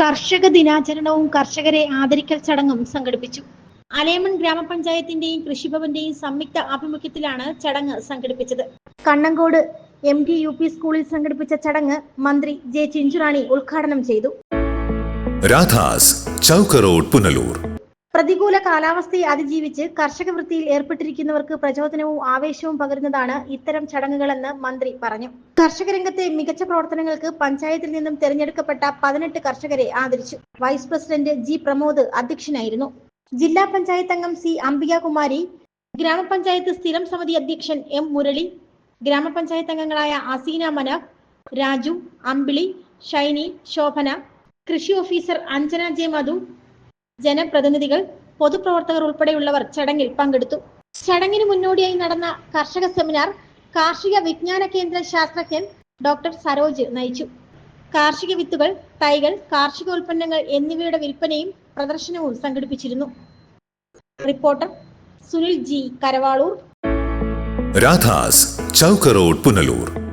കർഷക ദിനാചരണവും കർഷകരെ ആദരിക്കൽ ചടങ്ങും സംഘടിപ്പിച്ചു. അലേമൺ ഗ്രാമപഞ്ചായത്തിന്റെയും കൃഷിഭവന്റെയും സംയുക്ത ആഭിമുഖ്യത്തിലാണ് ചടങ്ങ് സംഘടിപ്പിച്ചത്. Kannankode M D U P സ്കൂളിൽ സംഘടിപ്പിച്ച ചടങ്ങ് മന്ത്രി ജെ ചിഞ്ചുറാണി ഉദ്ഘാടനം ചെയ്തു. രാധാസ് ചൗക്കറോഡ് പുനലൂർ. പ്രതികൂല കാലാവസ്ഥയെ അതിജീവിച്ച് കർഷക വൃത്തിയിൽ ഏർപ്പെട്ടിരിക്കുന്നവർക്ക് പ്രചോദനവും ആവേശവും പകരുന്നതാണ് ഇത്തരം ചടങ്ങുകളെന്ന് മന്ത്രി പറഞ്ഞു. കർഷക രംഗത്തെ മികച്ച പ്രവർത്തനങ്ങൾക്ക് പഞ്ചായത്തിൽ നിന്നും തെരഞ്ഞെടുക്കപ്പെട്ട പതിനെട്ട് കർഷകരെ ആദരിച്ചു. വൈസ് പ്രസിഡന്റ് ജി പ്രമോദ് അധ്യക്ഷനായിരുന്നു. ജില്ലാ പഞ്ചായത്ത് അംഗം സി അംബികാകുമാരി ഗ്രാമപഞ്ചായത്ത് സ്ഥിരം സമിതി അധ്യക്ഷൻ എം മുരളി ഗ്രാമപഞ്ചായത്ത് അംഗങ്ങളായ അസീന മന രാജു അമ്പിളി ഷൈനി ശോഭന കൃഷി ഓഫീസർ അഞ്ജന ജെ മധു ജനപ്രതിനിധികൾ പൊതുപ്രവർത്തകർ ഉൾപ്പെടെയുള്ളവർ ചടങ്ങിൽ പങ്കെടുത്തു. ചടങ്ങിന് മുന്നോടിയായി നടന്ന കർഷക സെമിനാർ കാർഷിക വിജ്ഞാന കേന്ദ്ര ശാസ്ത്രജ്ഞൻ ഡോക്ടർ സരോജ് നയിച്ചു. കാർഷിക വിത്തുകൾ തൈകൾ കാർഷിക ഉൽപ്പന്നങ്ങൾ എന്നിവയുടെ വിൽപ്പനയും പ്രദർശനവും സംഘടിപ്പിച്ചിരുന്നു. Reporter Sunil G Karavaloor. Radhas ചൗക്കറോഡ് Punalur.